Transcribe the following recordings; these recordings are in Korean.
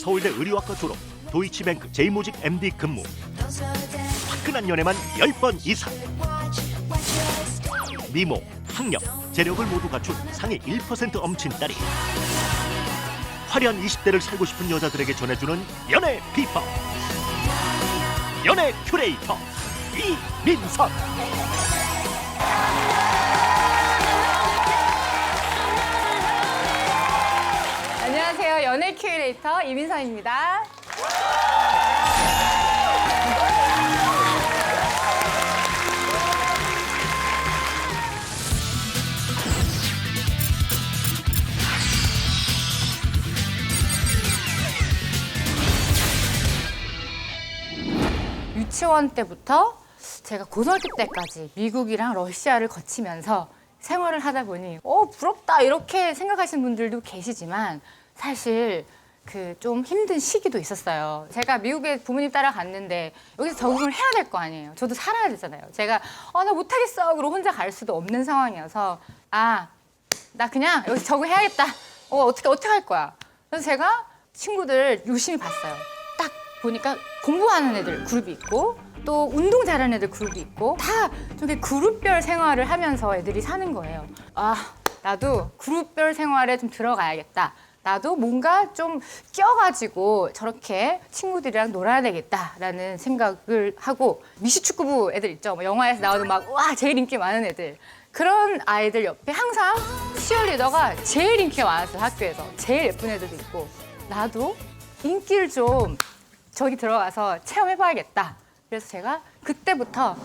서울대 의료학과 졸업, 도이치뱅크 제이모직 MD 근무. 화끈한 연애만 10번 이상. 미모, 학력, 재력을 모두 갖춘 상위 1% 엄친 딸이. 화려한 20대를 살고 싶은 여자들에게 전해주는 연애 비법. 연애 큐레이터 이민선. 안녕하세요. 연애 큐레이터 이민선입니다. 유치원 때부터 제가 고등학교 때까지 미국이랑 러시아를 거치면서 생활을 하다 보니 어 부럽다 이렇게 생각하시는 분들도 계시지만 사실 그 좀 힘든 시기도 있었어요. 제가 미국에 부모님 따라 갔는데 여기서 적응을 해야 될 거 아니에요. 저도 살아야 되잖아요. 제가 어 나 못하겠어 그러고 혼자 갈 수도 없는 상황이어서 아 나 그냥 여기서 적응해야겠다. 어 어떻게 어떻게 할 거야. 그래서 제가 친구들 유심히 봤어요. 딱 보니까 공부하는 애들 그룹이 있고 또 운동 잘하는 애들 그룹이 있고 다 저렇게 그룹별 생활을 하면서 애들이 사는 거예요. 아 나도 그룹별 생활에 좀 들어가야겠다. 나도 뭔가 좀 껴가지고 저렇게 친구들이랑 놀아야 되겠다라는 생각을 하고 미시축구부 애들 있죠. 뭐 영화에서 나오는 막 와 제일 인기 많은 애들 그런 아이들 옆에 항상 치어리더가 제일 인기가 많았어요 학교에서 제일 예쁜 애들도 있고 나도 인기를 좀 저기 들어가서 체험해봐야겠다. 그래서 제가 그때부터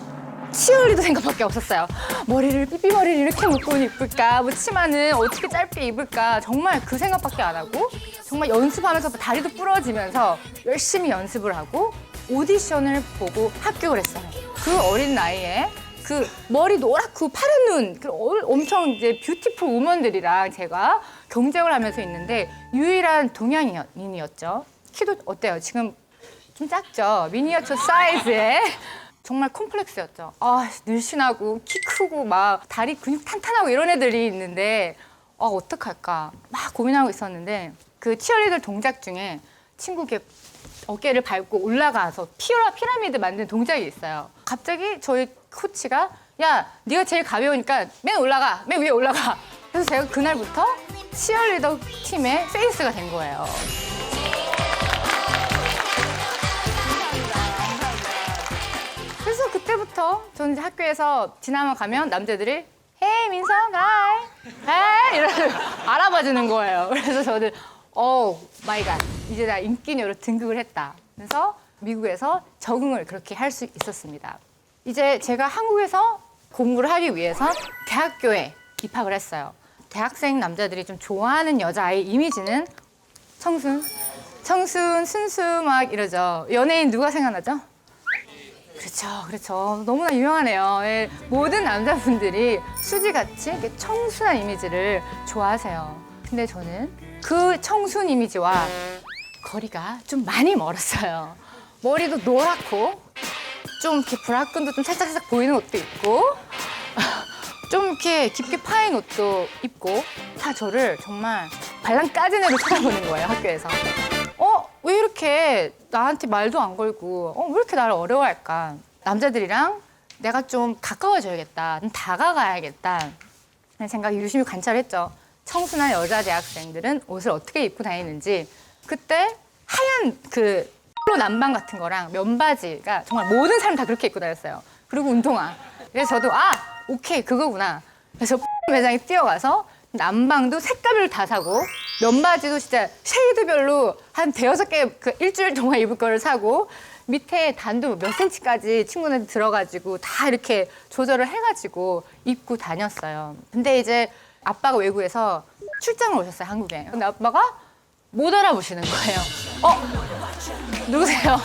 치어리더 생각밖에 없었어요. 머리를 삐삐 머리를 이렇게 묶고 입을까, 뭐 치마는 어떻게 짧게 입을까, 정말 그 생각밖에 안 하고 정말 연습하면서 다리도 부러지면서 열심히 연습을 하고 오디션을 보고 합격을 했어요. 그 어린 나이에 그 머리 노랗고 파란 눈, 그 어- 엄청 이제 뷰티풀 우먼들이랑 제가 경쟁을 하면서 있는데 유일한 동양인이었죠. 키도 어때요? 지금 좀 작죠? 미니어처 사이즈에 정말 콤플렉스였죠. 아, 늘씬하고 키 크고 막 다리 근육 탄탄하고 이런 애들이 있는데 아, 어떡할까? 막 고민하고 있었는데 그 치어리더 동작 중에 친구께 어깨를 밟고 올라가서 피라, 피라미드 만든 동작이 있어요. 갑자기 저희 코치가 야, 네가 제일 가벼우니까 맨 올라가, 맨 위에 올라가. 그래서 제가 그날부터 치어리더 팀의 페이스가 된 거예요. 그때부터 저는 이제 학교에서 지나만 가면 남자들이 헤이 민성 하이 헤이 이러고 알아봐 주는 거예요. 그래서 저는 오 마이 갓 이제 나 인기녀로 등극을 했다. 그래서 미국에서 적응을 그렇게 할 수 있었습니다. 이제 제가 한국에서 공부를 하기 위해서 대학교에 입학을 했어요. 대학생 남자들이 좀 좋아하는 여자아이 이미지는 청순, 청순, 순수 막 이러죠. 연예인 누가 생각나죠? 그렇죠, 그렇죠. 너무나 유명하네요. 예, 모든 남자분들이 수지같이 이렇게 청순한 이미지를 좋아하세요. 근데 저는 그 청순 이미지와 거리가 좀 많이 멀었어요. 머리도 노랗고 좀 이렇게 브라끈도 좀 살짝살짝 보이는 옷도 있고 좀 이렇게 깊게 파인 옷도 입고 다 저를 정말 발랑 까진 애로 쳐다보는 거예요 학교에서. 어? 왜 이렇게 나한테 말도 안 걸고 어? 왜 이렇게 나를 어려워할까? 남자들이랑 내가 좀 가까워져야겠다. 좀 다가가야겠다. 라는 생각이 유심히 관찰했죠. 청순한 여자 대학생들은 옷을 어떻게 입고 다니는지 그때 하얀 그로 남방 같은 거랑 면바지가 정말 모든 사람 다 그렇게 입고 다녔어요. 그리고 운동화. 그래서 저도 아 오케이 그거구나. 그래서 매장에 뛰어가서 남방도 색깔별로 다 사고 면바지도 진짜 쉐이드별로 한 대여섯 개 그 일주일 동안 입을 거를 사고 밑에 단도 몇 센치까지 친구들 들어가지고 다 이렇게 조절을 해가지고 입고 다녔어요. 근데 이제 아빠가 외국에서 출장을 오셨어요 한국에. 근데 아빠가 못 알아보시는 거예요. 어 누구세요?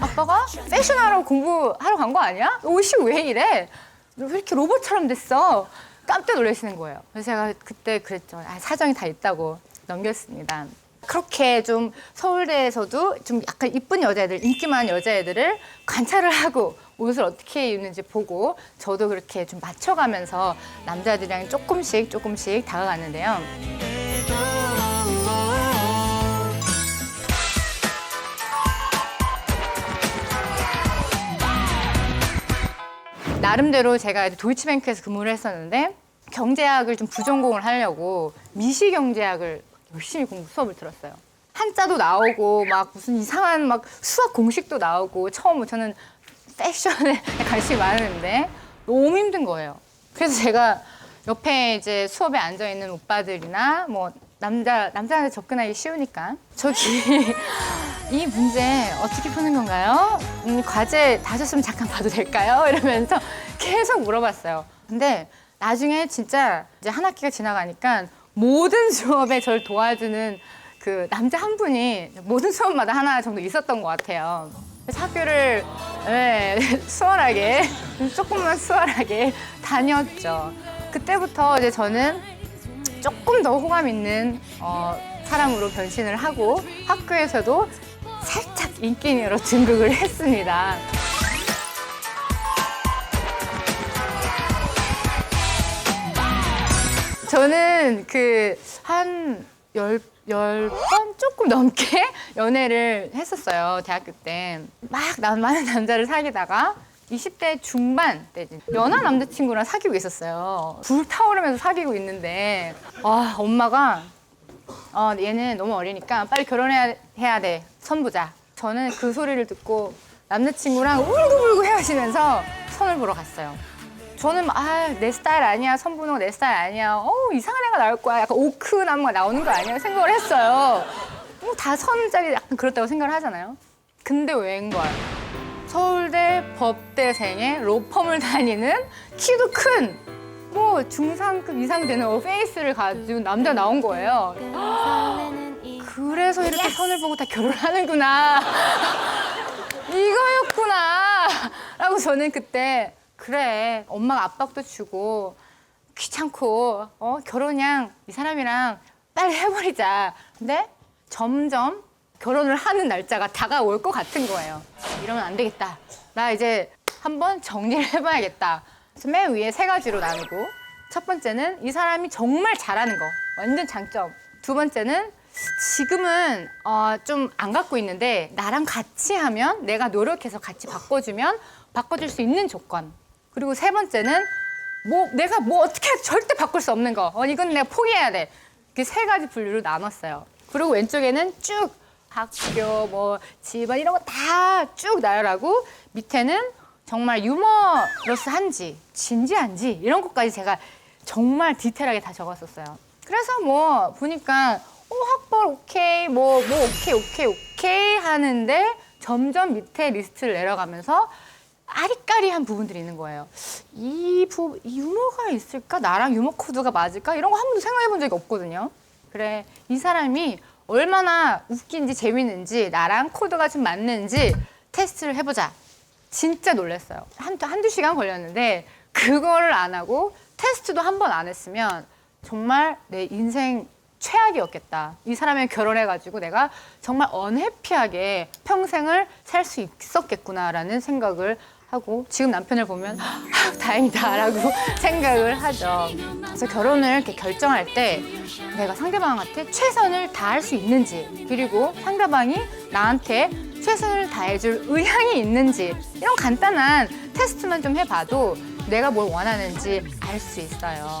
아빠가 패션하러 공부하러 간 거 아니야? 옷이 왜 이래? 너왜 이렇게 로봇처럼 됐어? 깜짝 놀라시는 거예요. 그래서 제가 그때 그랬죠. 아, 사정이 다 있다고 넘겼습니다. 그렇게 좀 서울대에서도 좀 약간 이쁜 여자애들, 인기 많은 여자애들을 관찰을 하고 옷을 어떻게 입는지 보고 저도 그렇게 좀 맞춰가면서 남자들이랑 조금씩 조금씩 다가갔는데요. 나름대로 제가 도이치뱅크에서 근무를 했었는데 경제학을 좀 부전공을 하려고 미시 경제학을 열심히 공부 수업을 들었어요. 한자도 나오고 막 무슨 이상한 막 수학 공식도 나오고 처음 저는 패션에 관심이 많은데 너무 힘든 거예요. 그래서 제가 옆에 이제 수업에 앉아 있는 오빠들이나 뭐 남자 남자한테 접근하기 쉬우니까 저기 이 문제 어떻게 푸는 건가요? 음, 과제 다 하셨으면 잠깐 봐도 될까요? 이러면서 계속 물어봤어요. 근데 나중에 진짜 이제 한 학기가 지나가니까 모든 수업에 저를 도와주는 그 남자 한 분이 모든 수업마다 하나 정도 있었던 것 같아요. 학교를 네, 수월하게 조금만 수월하게 다녔죠. 그때부터 이제 저는 조금 더 호감 있는 어, 사람으로 변신을 하고 학교에서도 살짝 인기녀로 등극을 했습니다. 저는 그한 열, 열 번 조금 넘게 연애를 했었어요, 대학교 때. 막 나- 많은 남자를 사귀다가 20대 중반 때 연하 남자친구랑 사귀고 있었어요. 불타오르면서 사귀고 있는데, 아, 엄마가 어, 얘는 너무 어리니까 빨리 결혼해야 해야 돼. 선보자. 저는 그 소리를 듣고 남자친구랑 울고불고 헤어지면서 선을 보러 갔어요. 저는 아내 스타일 아니야 선분호 내 스타일 아니야 어 이상한 애가 나올 거야 약간 오크 나무가 나오는 거 아니야 생각을 했어요 뭐 다 선짜리 약간 그렇다고 생각을 하잖아요 근데 웬걸 서울대 법대생의 로펌을 다니는 키도 큰 뭐 중상급 이상 되는 어, 페이스를 가지고 남자 나온 거예요. 그래서 이렇게 선을 보고 다 결혼하는구나. 이거였구나. 라고 저는 그때 그래 엄마가 압박도 주고 귀찮고 어 결혼이랑 이 사람이랑 빨리 해버리자. 근데 점점 결혼을 하는 날짜가 다가올 것 같은 거예요 이러면 안 되겠다 나 이제 한번 정리를 해봐야겠다 그래서 맨 위에 세 가지로 나누고 첫 번째는 이 사람이 정말 잘하는 거 완전 장점 두 번째는 지금은 어, 좀 안 갖고 있는데 나랑 같이 하면 내가 노력해서 같이 바꿔주면 바꿔줄 수 있는 조건. 그리고 세 번째는 뭐 내가 뭐 어떻게 해도 절대 바꿀 수 없는 거. 어, 이건 내가 포기해야 돼. 이렇게 세 가지 분류로 나눴어요. 그리고 왼쪽에는 쭉 학교, 뭐 집안 이런 거 다 쭉 나열하고 밑에는 정말 유머러스한지 진지한지 이런 것까지 제가 정말 디테일하게 다 적었었어요. 그래서 뭐 보니까 어, 학벌 오케이, 뭐, 뭐 오케이, 오케이, 오케이 하는데 점점 밑에 리스트를 내려가면서 아리까리한 부분들이 있는 거예요. 이 부, 이 유머가 있을까? 나랑 유머 코드가 맞을까? 이런 거 한 번도 생각해 본 적이 없거든요. 그래, 이 사람이 얼마나 웃긴지 재밌는지 나랑 코드가 좀 맞는지 테스트를 해보자. 진짜 놀랐어요. 한, 한두 시간 걸렸는데 그거를 안 하고 테스트도 한 번 안 했으면 정말 내 인생 최악이었겠다. 이 사람이랑 결혼해가지고 내가 정말 언해피하게 평생을 살 수 있었겠구나라는 생각을 하고 지금 남편을 보면 아, 다행이다라고 생각을 하죠. 그래서 결혼을 이렇게 결정할 때 내가 상대방한테 최선을 다할 수 있는지 그리고 상대방이 나한테 최선을 다해줄 의향이 있는지 이런 간단한 테스트만 좀 해봐도 내가 뭘 원하는지 알 수 있어요.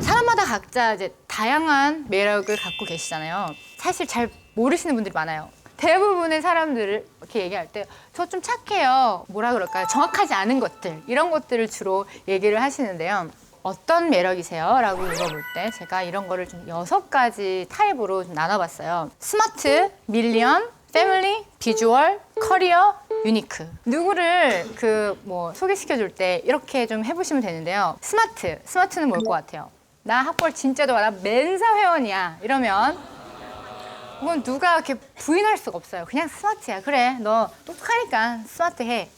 사람마다 각자 이제 다양한 매력을 갖고 계시잖아요. 사실 잘 모르시는 분들이 많아요. 대부분의 사람들을 이렇게 얘기할 때 저 좀 착해요. 뭐라 그럴까요? 정확하지 않은 것들 이런 것들을 주로 얘기를 하시는데요. 어떤 매력이세요? 라고 물어볼 때 제가 이런 거를 좀 여섯 가지 타입으로 좀 나눠봤어요. 스마트, 밀리언, 패밀리, 비주얼, 커리어, 유니크. 누구를 그 뭐 소개시켜 줄 때 이렇게 좀 해보시면 되는데요. 스마트, 스마트는 뭘 것 같아요? 나 학벌 진짜 좋아. 나 멘사 회원이야. 이러면 그건 누가 이렇게 부인할 수가 없어요. 그냥 스마트야. 그래, 너 똑똑하니까 스마트해.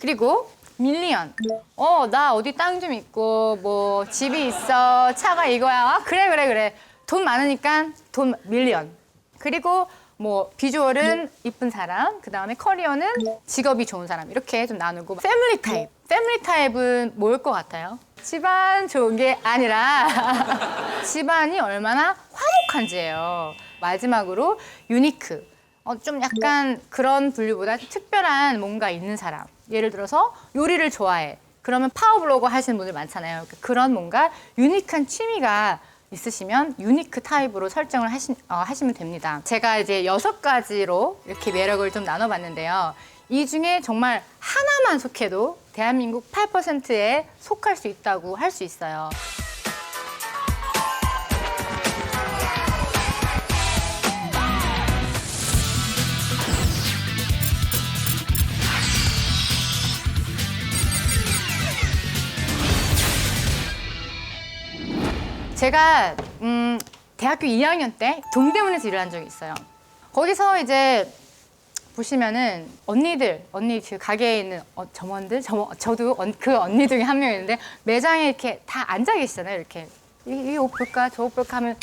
그리고 밀리언. 어, 나 어디 땅 좀 있고 뭐 집이 있어, 차가 이거야. 아, 그래, 그래, 그래. 돈 많으니까 돈 밀리언. 그리고 뭐 비주얼은 이쁜 사람, 그 다음에 커리어는 직업이 좋은 사람 이렇게 좀 나누고 패밀리 타입. 패밀리 타입은 뭘 것 같아요? 집안 좋은 게 아니라 집안이 얼마나 화목한지예요. 마지막으로 유니크. 어, 좀 약간 그런 분류보다 특별한 뭔가 있는 사람. 예를 들어서 요리를 좋아해. 그러면 파워블로거 하시는 분들 많잖아요. 그런 뭔가 유니크한 취미가 있으시면 유니크 타입으로 설정을 하시, 어, 하시면 됩니다. 제가 이제 여섯 가지로 이렇게 매력을 좀 나눠봤는데요. 이 중에 정말 하나만 속해도 대한민국 8%에 속할 수 있다고 할 수 있어요. 제가 음, 대학교 2학년 때 동대문에서 일을 한 적이 있어요. 거기서 이제 보시면은 언니들, 언니 그 가게에 있는 어, 점원들, 점, 저도 언- 그 언니 중에 한 명이었는데 매장에 이렇게 다 앉아 계시잖아요. 이렇게 이 옷 볼까, 저 옷 볼까 하면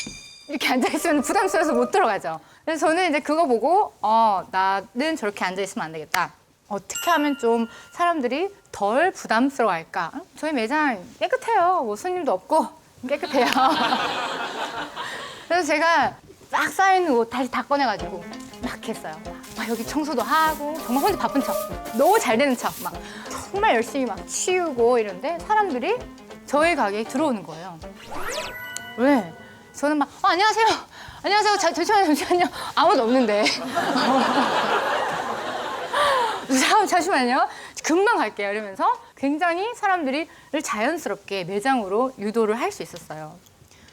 이렇게 앉아 있으면 부담스러워서 못 들어가죠. 그래서 저는 이제 그거 보고 어 나는 저렇게 앉아 있으면 안 되겠다. 어떻게 하면 좀 사람들이 덜 부담스러워할까? 어? 저희 매장 깨끗해요. 뭐 손님도 없고 깨끗해요. 그래서 제가 막 쌓여있는 옷 다시 다 꺼내가지고 막 했어요. 막 여기 청소도 하고 정말 혼자 바쁜 척. 너무 잘 되는 척. 막 정말 열심히 막 치우고 이런데 사람들이 저희 가게에 들어오는 거예요. 왜? 저는 막 어, 안녕하세요. 안녕하세요. 자, 잠시만요. 잠시만요. 아무도 없는데. 잠- 잠시만요. 금방 갈게요. 이러면서 굉장히 사람들이 자연스럽게 매장으로 유도를 할 수 있었어요.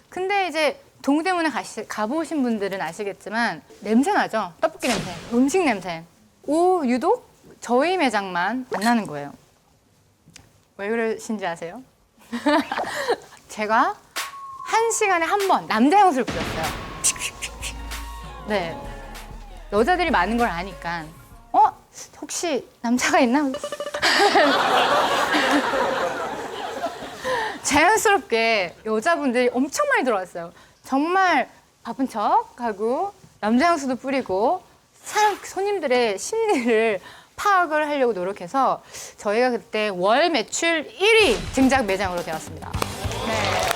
근데 이제 동대문에 가시, 가보신 분들은 아시겠지만 냄새 나죠? 떡볶이 냄새, 음식 냄새. 오, 유독 저희 매장만 안 나는 거예요. 왜 그러신지 아세요? 제가 한 시간에 한 번 남자 향수를 뿌렸어요. 네. 여자들이 많은 걸 아니까. 어? 혹시 남자가 있나? 자연스럽게 여자분들이 엄청 많이 들어왔어요. 정말 바쁜 척하고 남자 향수도 뿌리고 사람 손님들의 심리를 파악을 하려고 노력해서 저희가 그때 월 매출 1위 등장 매장으로 되었습니다. 네.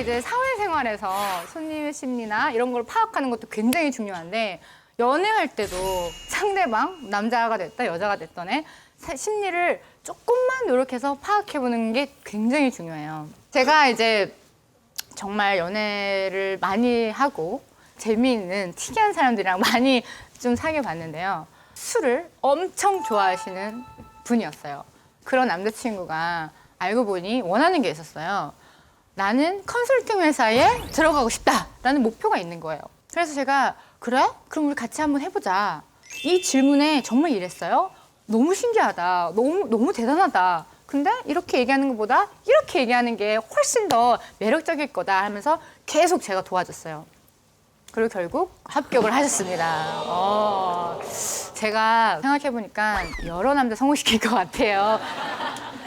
이제 사회생활에서 손님의 심리나 이런 걸 파악하는 것도 굉장히 중요한데 연애할 때도 상대방 남자가 됐다 여자가 됐던 애 사- 심리를 조금만 노력해서 파악해보는 게 굉장히 중요해요. 제가 이제 정말 연애를 많이 하고 재미있는 특이한 사람들이랑 많이 좀 사귀어 봤는데요. 술을 엄청 좋아하시는 분이었어요. 그런 남자친구가 알고 보니 원하는 게 있었어요. 나는 컨설팅 회사에 들어가고 싶다라는 목표가 있는 거예요. 그래서 제가 그래? 그럼 우리 같이 한번 해보자. 이 질문에 정말 이랬어요. 너무 신기하다. 너무 너무 대단하다. 근데 이렇게 얘기하는 것보다 이렇게 얘기하는 게 훨씬 더 매력적일 거다 하면서 계속 제가 도와줬어요. 그리고 결국 합격을 하셨습니다. 어, 제가 생각해보니까 여러 남자 성공시킬 것 같아요.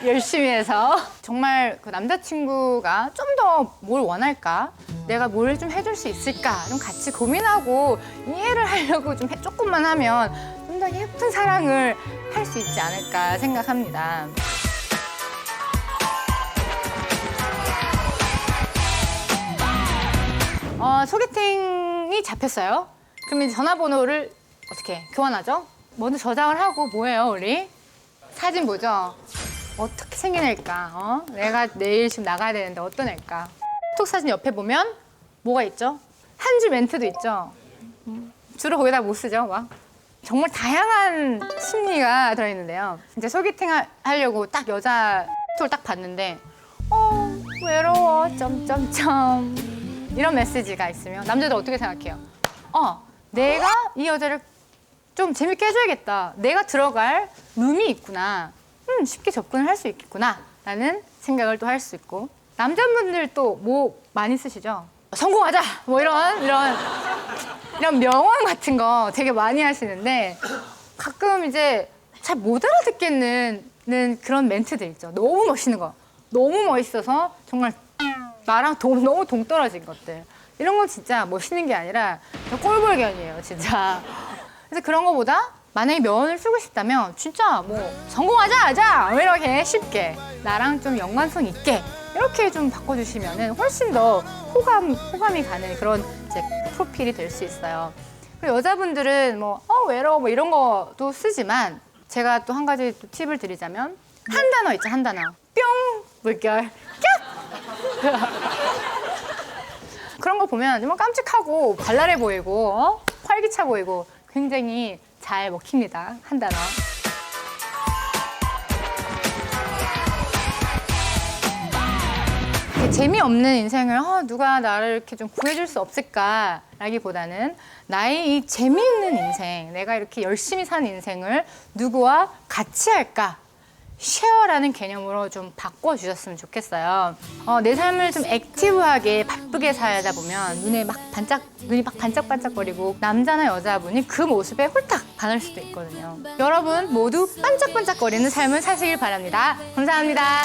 열심히 해서. 정말 그 남자친구가 좀 더 뭘 원할까? 내가 뭘 좀 해줄 수 있을까? 좀 같이 고민하고 이해를 하려고 좀 해- 조금만 하면 좀 더 예쁜 사랑을 할 수 있지 않을까 생각합니다. 어, 소개팅이 잡혔어요. 이제 전화번호를 어떻게 교환하죠? 먼저 저장을 하고 뭐예요, 우리? 사진 보죠? 어떻게 생긴 애일까? 어? 내가 내일 지금 나가야 되는데 어떤 애일까? 톡 사진 옆에 보면 뭐가 있죠? 한 줄 멘트도 있죠? 음, 주로 거기다 못 쓰죠, 막. 정말 다양한 심리가 들어있는데요. 이제 소개팅 하- 하려고 딱 여자 톡을 딱 봤는데, 어, 외로워, 점점점. 이런 메시지가 있으면 남자들 어떻게 생각해요? 어, 내가 이 여자를 좀 재밌게 해줘야겠다. 내가 들어갈 룸이 있구나. 음, 쉽게 접근을 할 수 있겠구나. 라는 생각을 또 할 수 있고. 남자분들 또 뭐 많이 쓰시죠? 성공하자! 뭐 이런, 이런, 이런 명언 같은 거 되게 많이 하시는데 가끔 이제 잘 못 알아듣겠는 그런 멘트들 있죠. 너무 멋있는 거. 너무 멋있어서 정말 나랑 동, 너무 동떨어진 것들. 이런 건 진짜 멋있는 게 아니라 꼴불견이에요, 진짜. 그래서 그런 거보다 만약에 명언을 쓰고 싶다면 진짜 뭐 성공하자 하자! 뭐 이렇게 쉽게 나랑 좀 연관성 있게 이렇게 좀 바꿔주시면은 훨씬 더 호감 호감이 가는 그런 이제 프로필이 될 수 있어요. 그리고 여자분들은 뭐어 외로워 뭐 이런 것도 쓰지만 제가 또 한 가지 또 팁을 드리자면 한 단어 있죠 한 단어. 뿅! 물결. 깍 그런 거 보면 정말 깜찍하고 발랄해 보이고 어? 활기차 보이고 굉장히 잘 먹힙니다 한 단어. 재미없는 인생을 어, 누가 나를 이렇게 좀 구해줄 수 없을까라기보다는 나의 이 재미있는 인생, 내가 이렇게 열심히 사는 인생을 누구와 같이 할까? 쉐어라는 개념으로 좀 바꿔주셨으면 좋겠어요. 어, 내 삶을 좀 액티브하게 바쁘게 살다 보면 눈에 막 반짝, 눈이 막 반짝반짝거리고 남자나 여자분이 그 모습에 홀딱 반할 수도 있거든요. 여러분 모두 반짝반짝거리는 삶을 사시길 바랍니다. 감사합니다.